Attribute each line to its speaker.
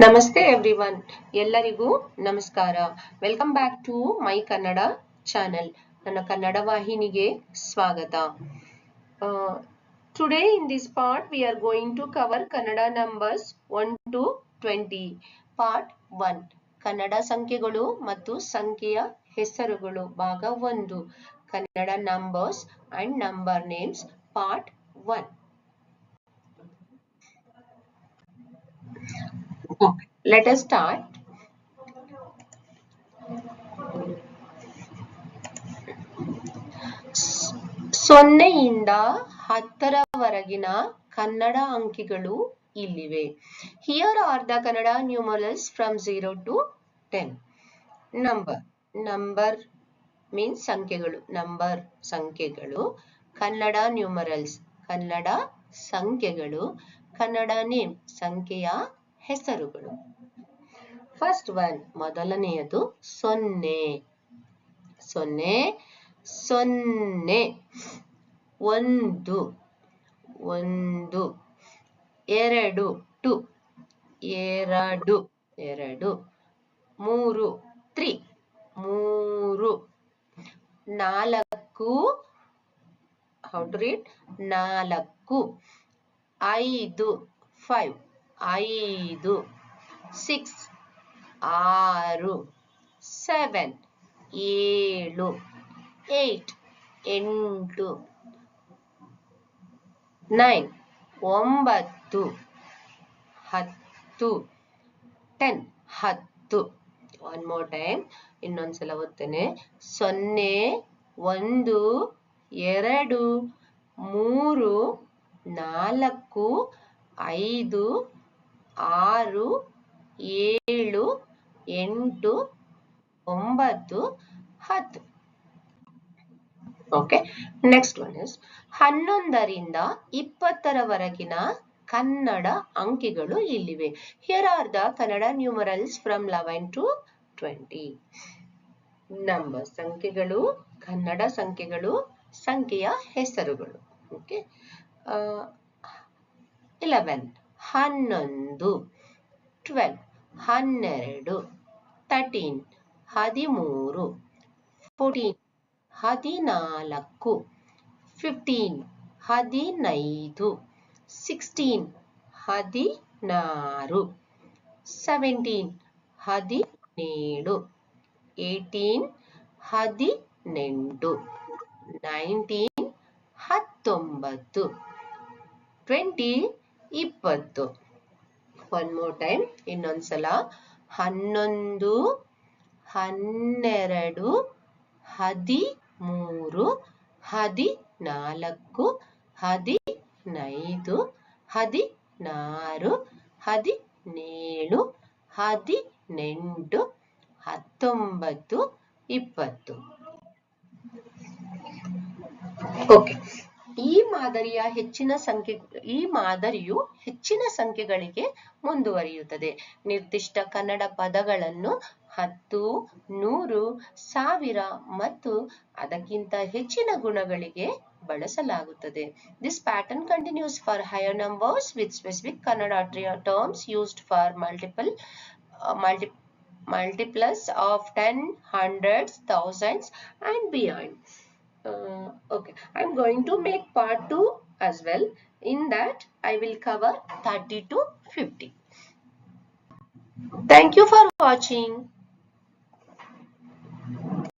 Speaker 1: ನಮಸ್ತೆ ಎವ್ರಿವನ್. ಎಲ್ಲರಿಗೂ ನಮಸ್ಕಾರ. Welcome back to my Kannada channel. ನನ್ನ ಕನ್ನಡ ವಾಹಿನಿಗೆ ಸ್ವಾಗತ. Today in this part we are going to cover Kannada numbers one to twenty part one Kannada ಸಂಖ್ಯೆಗಳು ಮತ್ತು ಸಂಖ್ಯೆಯ ಹೆಸರುಗಳು. ಭಾಗ ಒಂದು. Kannada numbers and number names part one Okay, let us start. ಸೊನ್ನೆಯಿಂದ ಹತ್ತರವರೆಗಿನ ಕನ್ನಡ ಅಂಕಿಗಳು ಇಲ್ಲಿವೆ. Here are the Kannada numerals from zero to ten number number means ಸಂಖ್ಯೆಗಳು ನಂಬರ್ ಸಂಖ್ಯೆಗಳು ಕನ್ನಡ ನ್ಯೂಮರಲ್ಸ್ ಕನ್ನಡ ಸಂಖ್ಯೆಗಳು ಕನ್ನಡ ನೇಮ್ ಸಂಖ್ಯೆಯ ಹೆಸರುಗಳು. ಫಸ್ಟ್ ಒನ್ ಮೊದಲನೆಯದು ಸೊನ್ನೆ. ಸೊನ್ನೆ ಸೊನ್ನೆ. ಒಂದು ಒಂದು. ಎರಡು, ಟು. ಎರಡು ಎರಡು. ಮೂರು, ತ್ರೀ. ಮೂರು. ನಾಲ್ಕು. ಹೌ ನಾಲ್ಕು. ಐದು. ಫೈವ್ ಐದು ಸಿಕ್ಸ್ ಆರು ಸೆವೆನ್ ಏಳು ಏಟ್ ಎಂಟು ನೈನ್ ಒಂಬತ್ತು, ಹತ್ತು ಟೆನ್ ಹತ್ತು. ಒನ್ ಮೋರ್ ಟೈಮ್ ಇನ್ನೊಂದ್ಸಲ ಓದ್ತೇನೆ. ಸೊನ್ನೆ, ಒಂದು, ಎರಡು, ಮೂರು, ನಾಲ್ಕು, ಐದು ಆರು, ಏಳು, ಎಂಟು, ಒಂಬತ್ತು, ಹತ್ತು. ಓಕೆ ನೆಕ್ಸ್ಟ್ ಒನ್ ಇಸ್ ಹನ್ನೊಂದರಿಂದ ಇಪ್ಪತ್ತರವರೆಗಿನ ಕನ್ನಡ ಅಂಕಿಗಳು ಇಲ್ಲಿವೆ. Here are the Kannada numerals from eleven to twenty number ಸಂಖ್ಯೆಗಳು, ಕನ್ನಡ ಸಂಖ್ಯೆಗಳು, ಸಂಖ್ಯೆಯ ಹೆಸರುಗಳು. ಓಕೆ ಇಲೆವೆನ್ ಹನ್ನೊಂದು ಟ್ವೆಲ್ ಹನ್ನೆರಡು ತರ್ಟೀನ್ ಹದಿಮೂರು ಫೋರ್ಟೀನ್ ಹದಿನಾಲ್ಕು ಫಿಫ್ಟೀನ್ ಹದಿನೈದು ಸಿಕ್ಸ್ಟೀನ್ ಹದಿನಾರು ಸೆವೆಂಟೀನ್ ಹದಿನೇಳು ಏಯ್ಟೀನ್ ಹದಿನೆಂಟು ನೈನ್ಟೀನ್ ಹತ್ತೊಂಬತ್ತು ಟ್ವೆಂಟಿ ಇಪ್ಪತ್ತು. ಒನ್ ಮೋರ್ ಟೈಮ್ ಇನ್ನೊಂದ್ಸಲ. ಹನ್ನೊಂದು, ಹನ್ನೆರಡು, ಹದಿಮೂರು, ಹದಿನಾಲ್ಕು, ಹದಿನೈದು, ಹದಿನಾರು, ಹದಿನೇಳು, ಹದಿನೆಂಟು, ಹತ್ತೊಂಬತ್ತು, ಇಪ್ಪತ್ತು. ಓಕೆ ಈ ಮಾದರಿಯ ಹೆಚ್ಚಿನ ಸಂಖ್ಯೆ, ಈ ಮಾದರಿಯು ಹೆಚ್ಚಿನ ಸಂಖ್ಯೆಗಳಿಗೆ ಮುಂದುವರಿಯುತ್ತದೆ. ನಿರ್ದಿಷ್ಟ ಕನ್ನಡ ಪದಗಳನ್ನು ಹತ್ತು, ನೂರು, ಸಾವಿರ ಮತ್ತು ಅದಕ್ಕಿಂತ ಹೆಚ್ಚಿನ ಗುಣಗಳಿಗೆ ಬಳಸಲಾಗುತ್ತದೆ. This pattern continues for higher numbers with specific Kannada terms used for multiple multi multiples of 10 hundreds, thousands and beyond. Uh, okay. I'm going to make part 2 as well. In that i will cover 30 to 50 thank you for watching